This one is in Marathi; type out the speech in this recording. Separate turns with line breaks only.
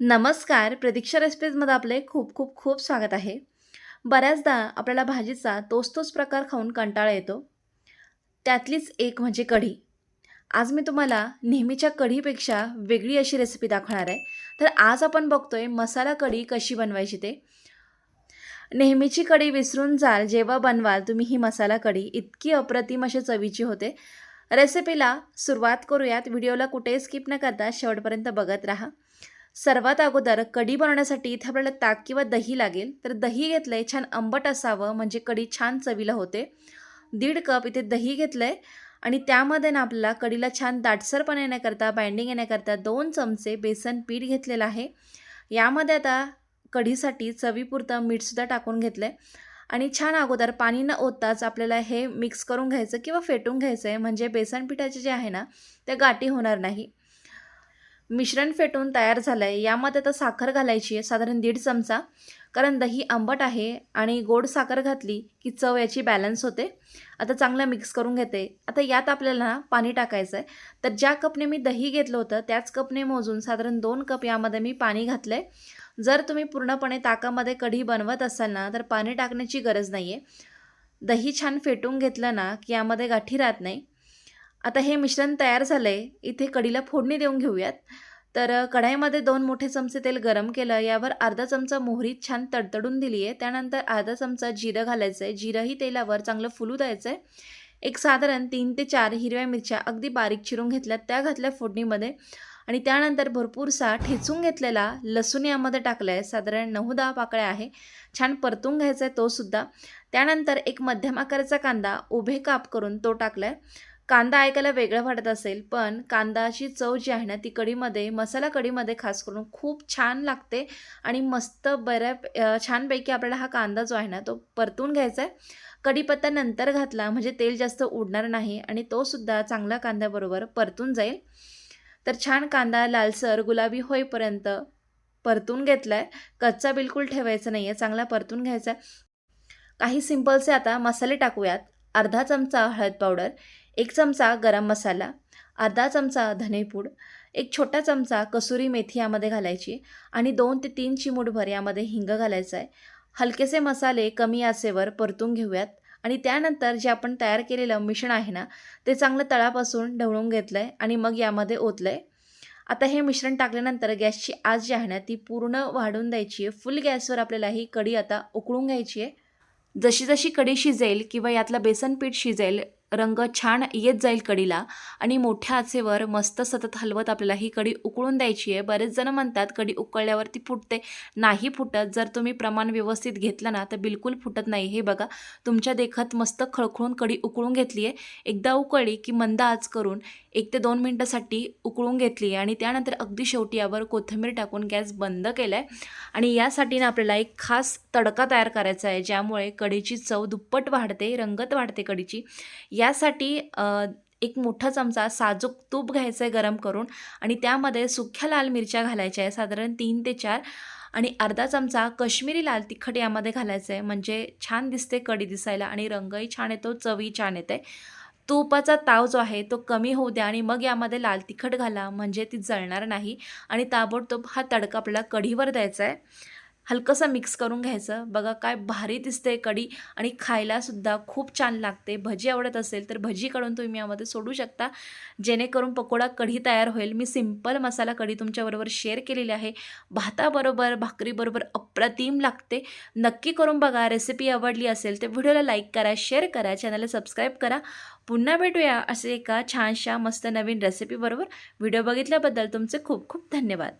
नमस्कार. प्रतीक्षा रेसिपीजमध्ये आपले खूप खूप खूप स्वागत आहे. बऱ्याचदा आपल्याला भाजीचा तोच तोच प्रकार खाऊन कंटाळा येतो. त्यातलीच एक म्हणजे कढी. आज मी तुम्हाला नेहमीच्या कढीपेक्षा वेगळी अशी रेसिपी दाखवणार आहे. तर आज आपण बघतोय मसाला कढी कशी बनवायची ते. नेहमीची कढी विसरून जाल जेव्हा बनवाल तुम्ही ही मसाला कढी. इतकी अप्रतिम अशी चवीची होते. रेसिपीला सुरुवात करूयात. व्हिडिओला कुठेही स्किप न करता शेवटपर्यंत बघत राहा. सर्वात अगोदर कढी बनवण्यासाठी इथे आपल्याला ताक किंवा दही लागेल. तर दही घेतलं आहे छान आंबट असावं म्हणजे कढी छान चवीला होते. दीड कप इथे दही घेतलं आहे आणि त्यामध्ये ना आपल्याला कढीला छान दाटसरपणा येण्याकरता बाइंडिंग येण्याकरता दोन चमचे बेसन पीठ घेतलेलं आहे. यामध्ये आता कढीसाठी चवीपुरतं मीठसुद्धा टाकून घेतलं आहे आणि छान अगोदर पाणी न ओतताच आपल्याला हे मिक्स करून घ्यायचं किंवा फेटून घ्यायचं आहे म्हणजे बेसन पिठाचे जे आहे ना ते गाठी होणार नाही. मिश्रण फेटून तयार झालं आहे यामध्ये आता साखर घालायची आहे साधारण दीड चमचा. कारण दही आंबट आहे आणि गोड साखर घातली की चव याची बॅलन्स होते. आता चांगलं मिक्स करून घेते. आता यात आपल्याला पाणी टाकायचं आहे तर ज्या कपने मी दही घेतलं होतं त्याच कपने मोजून साधारण दोन कप यामध्ये मी पाणी घातलं आहे जर तुम्ही पूर्णपणे ताकामध्ये कढी बनवत असाल ना तर पाणी टाकण्याची गरज नाही आहे दही छान फेटून घेतलं ना की यामध्ये गाठी राहत नाही. आता हे मिश्रण तयार झालं आहे इथे कढीला फोडणी देऊन घेऊयात. तर कढाईमध्ये दोन मोठे चमचे तेल गरम केलं. यावर अर्धा चमचा मोहरी छान तडतडून दिली आहे. त्यानंतर अर्धा चमचा जिरं घालायचं आहे जिरंही तेलावर चांगलं फुलू द्यायचं आहे एक साधारण तीन ते चार हिरव्या मिरच्या अगदी बारीक चिरून घेतल्या त्या घातल्या फोडणीमध्ये. आणि त्यानंतर भरपूरसा ठेचून घेतलेला लसूण यामध्ये टाकला आहे साधारण नऊ दहा पाकळ्या आहे. छान परतून घ्यायचा आहे तोसुद्धा त्यानंतर एक मध्यम आकाराचा कांदा उभे काप करून तो टाकला आहे कांदा ऐकायला वेगळं वाटत असेल पण कांदाची चव जी आहे ना ती कढीमध्ये मसाला कढीमध्ये खास करून खूप छान लागते आणि मस्त बऱ्या छानपैकी आपल्याला हा कांदा जो आहे ना तो परतून घ्यायचा आहे. कढीपत्ता नंतर घातला म्हणजे तेल जास्त उडणार नाही आणि तोसुद्धा चांगला कांद्याबरोबर परतून जाईल. तर छान कांदा लालसर गुलाबी होईपर्यंत परतून घेतला आहे कच्चा बिलकुल ठेवायचा नाही आहे चांगला परतून घ्यायचा आहे. काही सिंपलचे आता मसाले टाकूयात. अर्धा चमचा हळद पावडर एक चमचा गरम मसाला अर्धा चमचा धनेपूड एक छोटा चमचा कसुरी मेथी यामध्ये घालायची आणि दोन ते तीन चिमूटभर यामध्ये हिंग घालायचं आहे हलकेसे मसाले कमी आसेवर परतून घेऊयात आणि त्यानंतर जे आपण तयार केलेलं मिश्रण आहे ना ते चांगलं तळापासून ढवळून घेतलं आहे आणि मग यामध्ये ओतलं आहे आता हे मिश्रण टाकल्यानंतर गॅसची आज जी आहे ना ती पूर्ण वाढून द्यायची आहे. फुल गॅसवर आपल्याला ही कढी आता उकळून घ्यायची आहे. जशी जशी कढी शिजेल किंवा यातलं बेसन पीठ शिजेल रंग छान येत जाईल कडीला आणि मोठ्या आचेवर मस्त सतत हलवत आपल्याला ही कडी उकळून द्यायची आहे. बरेच जण म्हणतात कडी उकळल्यावर ती फुटते नाही फुटत. जर तुम्ही प्रमाण व्यवस्थित घेतलं ना तर बिलकुल फुटत नाही. हे बघा तुमच्या देखत मस्त खळखळून कढी उकळून घेतली आहे. एकदा उकळली की मंद आच करून एक ते दोन मिनटासाठी उकळून घेतली आहे आणि त्यानंतर अगदी शेवटी यावर कोथिंबीर टाकून गॅस बंद केला आहे आणि यासाठी ना आपल्याला एक खास तडका तयार करायचा आहे ज्यामुळे कडीची चव दुप्पट वाढते रंगत वाढते कडीची यासाठी एक मोठा चमचा साजूक तूप घ्यायचं आहे गरम करून आणि त्यामध्ये सुख्या लाल मिरच्या घालायच्या आहे साधारण तीन ते चार. आणि अर्धा चमचा कश्मीरी लाल तिखट यामध्ये घालायचं आहे म्हणजे छान दिसते कढी दिसायला आणि रंगही छान येतो चवी छान येते. तुपाचा ताव जो आहे तो कमी होऊ द्या आणि मग यामध्ये लाल तिखट घाला म्हणजे ती जळणार नाही. आणि ताबडतोब हा तडका आपल्याला कढीवर द्यायचा आहे हलकंसं मिक्स करून घ्यायचं. बघा काय भारी दिसते कढी आणि खायलासुद्धा खूप छान लागते. भजी आवडत असेल तर भजी काढून तुम्ही यामध्ये सोडू शकता. जेणेकरून पकोडा कढी तयार होईल. मी सिंपल मसाला कढी तुमच्याबरोबर शेअर केलेली आहे. भाताबरोबर भाकरीबरोबर अप्रतिम लागते. नक्की करून बघा. रेसिपी आवडली असेल तर व्हिडिओला लाईक करा शेअर करा चॅनलला सबस्क्राईब करा. पुन्हा भेटूया असे एका छानशा मस्त नवीन रेसिपीबरोबर. व्हिडिओ बघितल्याबद्दल तुमचे खूप खूप धन्यवाद.